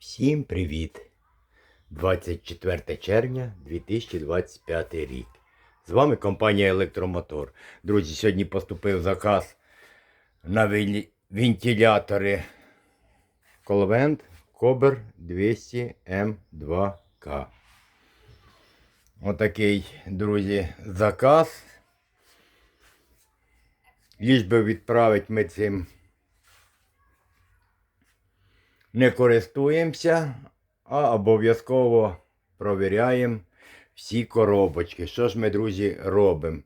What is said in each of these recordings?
Всім привіт! 24 червня 2025 рік. З вами компанія Електромотор. Друзі, сьогодні поступив заказ на вентилятори Colvent Cobber 200 M2K. Отакий, друзі, заказ. Ліж би відправити ми цим не користуємося, а обов'язково провіряємо всі коробочки. Що ж ми, друзі, робимо?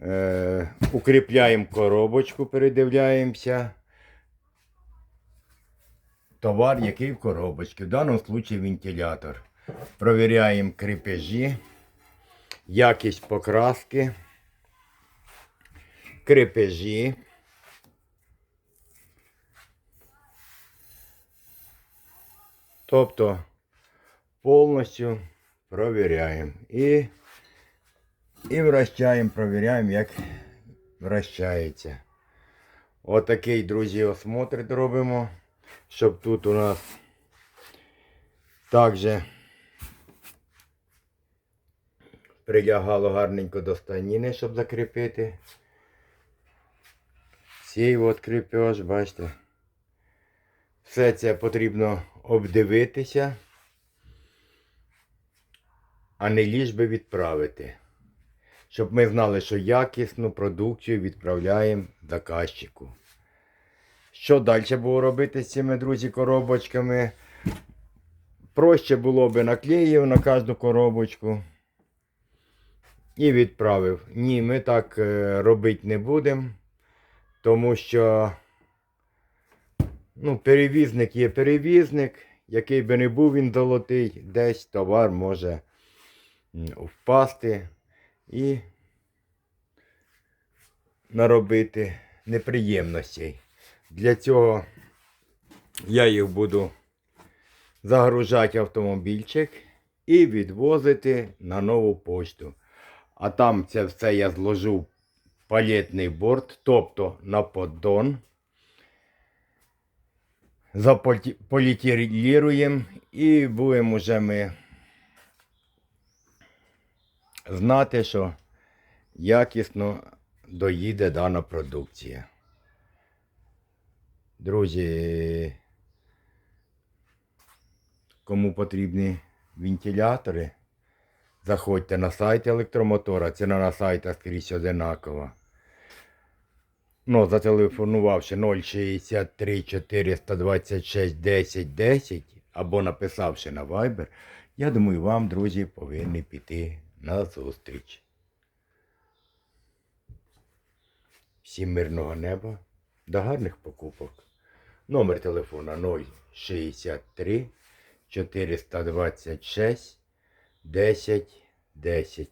Е, укріпляємо коробочку, передивляємося. Товар, який в коробочці. В даному випадку вентилятор. Провіряємо крепежі, якість покраски, крепежі. Тобто повністю провіряємо. І, і вращаємо, провіряємо, як вращається. Отакий, друзі, осмотр робимо, щоб тут у нас також прилягало гарненько до станіни, щоб закріпити. Цей от кріпеж, бачите. Все це потрібно обдивитися, а не ліж би відправити. Щоб ми знали, що якісну продукцію відправляємо заказчику. Що далі було робити з цими, друзі, коробочками? Проще було би наклеїв на кожну коробочку і відправив. Ні, ми так е, робити не будемо, тому що. Ну, перевізник є перевізник, який би не був він золотий, десь товар може впасти і наробити неприємностей. Для цього я їх буду загружати автомобільчик і відвозити на нову пошту. А там це все я зложу в палетний борт, тобто на поддон заполітіруємо і будемо вже ми знати, що якісно доїде дана продукція. Друзі, кому потрібні вентилятори, заходьте на сайт електромотора, ціна на сайтах скрізь одинакова. Ну, зателефонувавши 063 426 10 10 або написавши на Viber, я думаю, вам, друзі, повинні піти на зустріч. Всім мирного неба, до гарних покупок. Номер телефона 063 426 10 10.